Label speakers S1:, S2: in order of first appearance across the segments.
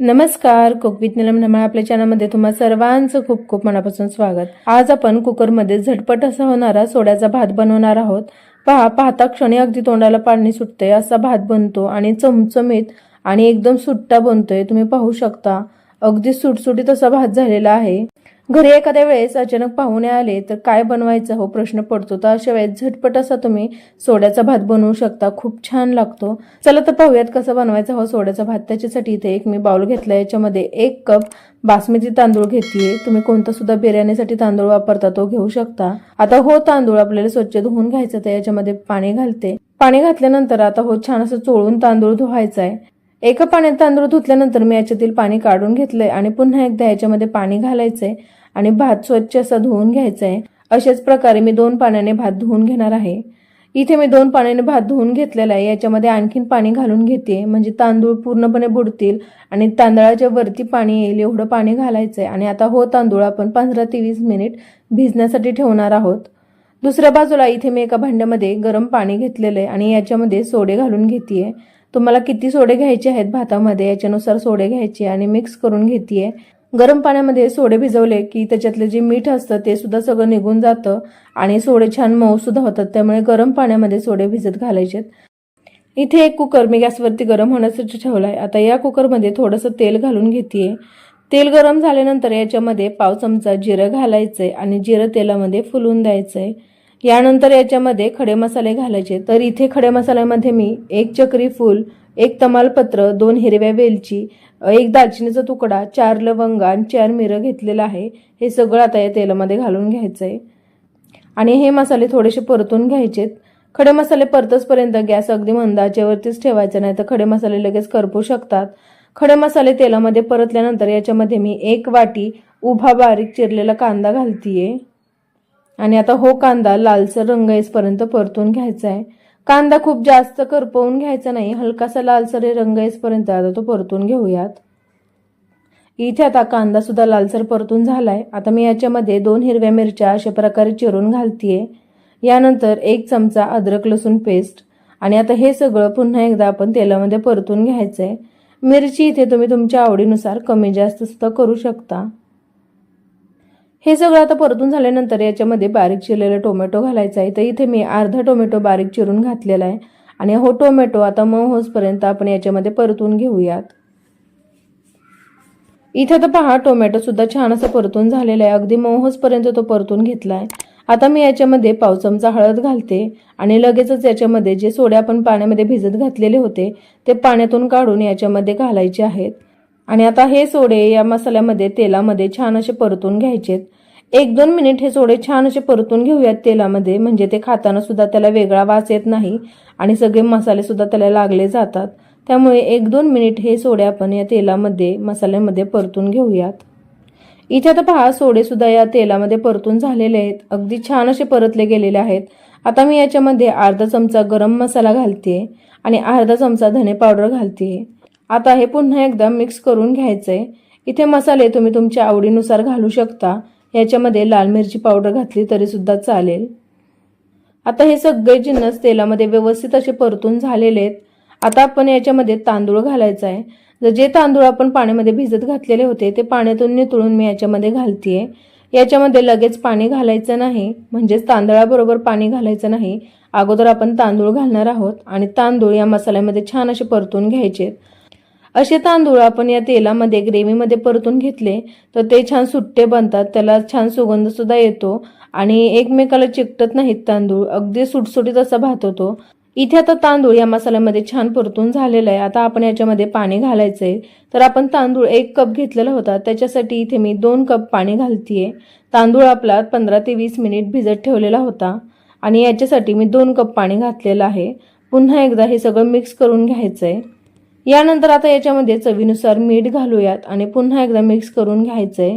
S1: नमस्कार cook with Neelam आपल्या चॅनलमध्ये तुम्हा सर्वांचं खूप खूप मनापासून स्वागत. आज आपण कुकरमध्ये झटपट असा होणारा सोड्याचा भात बनवणार आहोत. पहा पाहता क्षणी अगदी तोंडाला पाणी सुटते असा भात बनतो आणि चमचमीत आणि एकदम सुट्टा बनतोय. तुम्ही पाहू शकता अगदी सुटसुटीत असा भात झालेला आहे. घरी एखाद्या वेळेस अचानक पाहुणे आले तर काय बनवायचं हो प्रश्न पडतो. तर अशा वेळेस झटपट असा तुम्ही सोड्याचा भात बनवू शकता. खूप छान लागतो. चला तर पाहूयात कसा बनवायचा हो सोड्याचा भात. त्याच्यासाठी इथे एक मी बाउल घेतला याच्यामध्ये एक कप बासमती तांदूळ घेतलीये तुम्ही कोणता सुद्धा बिर्याणीसाठी तांदूळ वापरता तो घेऊ शकता. आता हो तांदूळ आपल्याला स्वच्छ धुवून घ्यायचं तर याच्यामध्ये पाणी घालते. पाणी घातल्यानंतर आता हो छान असं चोळून तांदूळ धुवायचा आहे. एका पाण्यात तांदूळ धुतल्यानंतर मी याच्यातील पाणी काढून घेतलंय आणि पुन्हा एकदा याच्यामध्ये पाणी घालायचंय आणि भात स्वच्छ असा धुवून घ्यायचा आहे अशाच प्रकारे मी दोन पाण्याने भात धुवून घेणार आहे. इथे मी दोन पाण्याने भात धुवून घेतलेला आहे. याच्यामध्ये आणखीन पाणी घालून घेते म्हणजे तांदूळ पूर्णपणे बुडतील आणि तांदळाच्या वरती पाणी येईल एवढं पाणी घालायचं आहे आणि आता हो तांदूळ आपण पंधरा ते वीस मिनिट भिजण्यासाठी ठेवणार आहोत. दुसऱ्या बाजूला इथे मी एका भांड्यामध्ये गरम पाणी घेतलेलं आहे आणि याच्यामध्ये सोडे घालून घेते तुम्हाला किती सोडे घ्यायचे आहेत भातामध्ये? याच्यानुसार सोडे घ्यायचे आणि मिक्स करून घेते गरम पाण्यामध्ये सोडे भिजवले की त्याच्यातले जे मीठ असतं ते सुद्धा सगळं निघून जातं आणि सोडे छान मऊ सुद्धा होतात त्यामुळे गरम पाण्यामध्ये सोडे भिजत घालायचे इथे एक कुकर मी गॅसवरती गरम होण्यासाठी आहे आता या कुकरमध्ये थोडंसं तेल घालून घेते तेल गरम झाल्यानंतर याच्यामध्ये पाव चमचा जिरं आहे आणि जिरं तेलामध्ये फुलून आहे यानंतर याच्यामध्ये खडे मसाले घालायचे. तर इथे खडे मसाल्यामध्ये मी एक चक्री फूल एक तमालपत्र दोन हिरव्या वेलची एक दालचिनीचा तुकडा चार लवंग आणि चार मिरं घेतलेलं आहे. हे सगळं आता या तेलामध्ये घालून घ्यायचं आहे आणि हे मसाले थोडेसे परतून घ्यायचेत. खडे मसाले परतचपर्यंत गॅस अगदी मंदाच्यावरतीच ठेवायचा नाही तर खडे मसाले लगेच करपू शकतात. खडे मसाले तेलामध्ये परतल्यानंतर याच्यामध्ये मी एक वाटी उभा बारीक चिरलेला कांदा घालतीये. आणि आता हो कांदा लालसर रंग येसपर्यंत परतून घ्यायचा आहे कांदा खूप जास्त करपवून घ्यायचा नाही हलकासा लालसर रंग येसपर्यंत आता तो परतून घेऊयात. इथे आता कांदा सुद्धा लालसर परतून झालाय. आता मी याच्यामध्ये दोन हिरव्या मिरच्या अशा प्रकारे चिरून घालतीये. यानंतर एक चमचा अद्रक लसूण पेस्ट आणि आता हे सगळं पुन्हा एकदा आपण तेलामध्ये परतून घ्यायचंय. मिरची इथे तुम्ही तुमच्या आवडीनुसार कमी जास्त सुद्धा करू शकता. हे सगळं आता परतून झाल्यानंतर याच्यामध्ये बारीक चिरलेला टोमॅटो घालायचा आहे. तर इथे मी अर्धा टोमॅटो बारीक चिरून घातलेला आहे. आणि हो टोमॅटो आता मऊ होसपर्यंत आपण याच्यामध्ये परतून घेऊयात. इथे आता पहा टोमॅटो सुद्धा छान असं परतून झालेला आहे. अगदी मऊ होसपर्यंत तो परतून घेतला आहे आता मी याच्यामध्ये पाव चमचा हळद घालते. आणि लगेचच याच्यामध्ये जे सोडे आपण पाण्यामध्ये भिजत घातलेले होते ते पाण्यातून काढून याच्यामध्ये घालायचे आहेत. आणि आता हे सोडे या मसाल्यामध्ये तेलामध्ये छान असे परतून घ्यायचेत. एक दोन मिनिट हे सोडे छान असे परतून घेऊयात तेलामध्ये म्हणजे ते खाताना सुद्धा त्याला वेगळा वास येत नाही आणि सगळे मसाले सुद्धा त्याला लागले जातात. त्यामुळे एक दोन मिनिट हे सोडे आपण या तेलामध्ये मसाल्यामध्ये परतून घेऊयात. इथे आता पहा सोडे सुद्धा या तेलामध्ये परतून झालेले आहेत. अगदी छान असे परतले गेलेले आहेत. आता मी याच्यामध्ये अर्धा चमचा गरम मसाला घालते आणि अर्धा चमचा धने पावडर घालते आता हे पुन्हा एकदा मिक्स करून घ्यायचं आहे इथे मसाले तुम्ही तुमच्या आवडीनुसार घालू शकता. याच्यामध्ये लाल मिरची पावडर घातली तरीसुद्धा चालेल. आता हे सगळे जिन्नस तेलामध्ये व्यवस्थित असे परतून झालेले आहेत. आता आपण याच्यामध्ये तांदूळ घालायचा आहे जर जे तांदूळ आपण पाण्यामध्ये भिजत घातलेले होते ते पाण्यातून नितळून मी याच्यामध्ये घालतीये. याच्यामध्ये लगेच पाणी घालायचं नाही. म्हणजेच तांदळाबरोबर पाणी घालायचं नाही. अगोदर आपण तांदूळ घालणार आहोत आणि तांदूळ या मसाल्यामध्ये छान असे परतून घ्यायचे असे तांदूळ आपण या तेलामध्ये ग्रेव्हीमध्ये परतून घेतले तर ते छान सुट्टे बनतात. त्याला छान सुगंध सुद्धा येतो आणि एकमेकाला चिकटत नाहीत तांदूळ. अगदी सुटसुटीत असा भात होतो. इथे आता तांदूळ या मसाल्यामध्ये छान परतून झालेला आहे. आता आपण याच्यामध्ये पाणी घालायचंय. तर आपण तांदूळ एक कप घेतलेला होता. त्याच्यासाठी इथे मी दोन कप पाणी घालतीये. तांदूळ आपला पंधरा ते वीस मिनिट भिजत ठेवलेला होता आणि याच्यासाठी मी दोन कप पाणी घातलेलं आहे. पुन्हा एकदा हे सगळं मिक्स करून घ्यायचं आहे यानंतर आता याच्यामध्ये चवीनुसार मीठ घालूयात आणि पुन्हा एकदा मिक्स करून घ्यायचंय.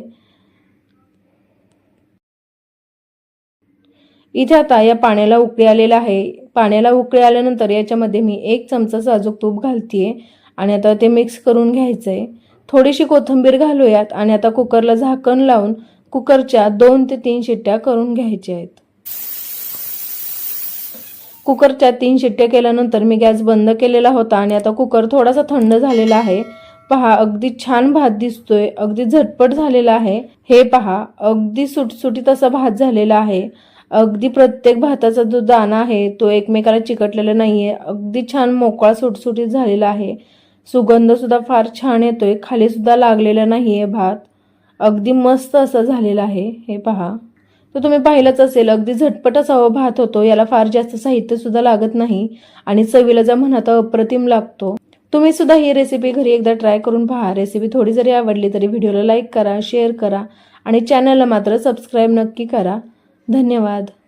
S1: इथे आता या पाण्याला उकळी आलेला आहे. पाण्याला उकळी आल्यानंतर याच्यामध्ये मी एक चमचा साजूक तूप घालतीये आणि आता ते मिक्स करून घ्यायचंय. थोडीशी कोथिंबीर घालूयात आणि आता कुकरला झाकण लावून कुकरच्या दोन ते तीन शिट्ट्या करून घ्यायच्या आहेत. कुकरच्या तीन शिट्ट्या केल्यानंतर मी गॅस बंद केलेला होता आणि आता कुकर थोडासा थंड झालेला आहे. पहा अगदी छान भात दिसतोय अगदी झटपट झालेला आहे. हे पहा अगदी सुटसुटीत असा भात झालेला आहे. अगदी प्रत्येक भाताचा जो दाणा आहे तो एकमेकाला चिकटलेला नाहीये. अगदी छान मोकळा सुटसुटीत झालेला आहे. सुगंध सुद्धा फार छान येतोय खाली सुद्धा लागलेला नाहीये भात. अगदी मस्त असं झालेला आहे. हे पहा. तर तुम्ही पाहिलंच असेल अगदी झटपटच अवभात भात होतो याला फार जास्त साहित्य सुद्धा लागत नाही आणि चवीला जर म्हणा तर अप्रतिम लागतो. तुम्ही सुद्धा ही रेसिपी घरी एकदा ट्राय करून पहा. रेसिपी थोडी जरी आवडली तरी व्हिडिओला लाईक करा शेअर करा आणि चॅनलला मात्र सबस्क्राईब नक्की करा. धन्यवाद.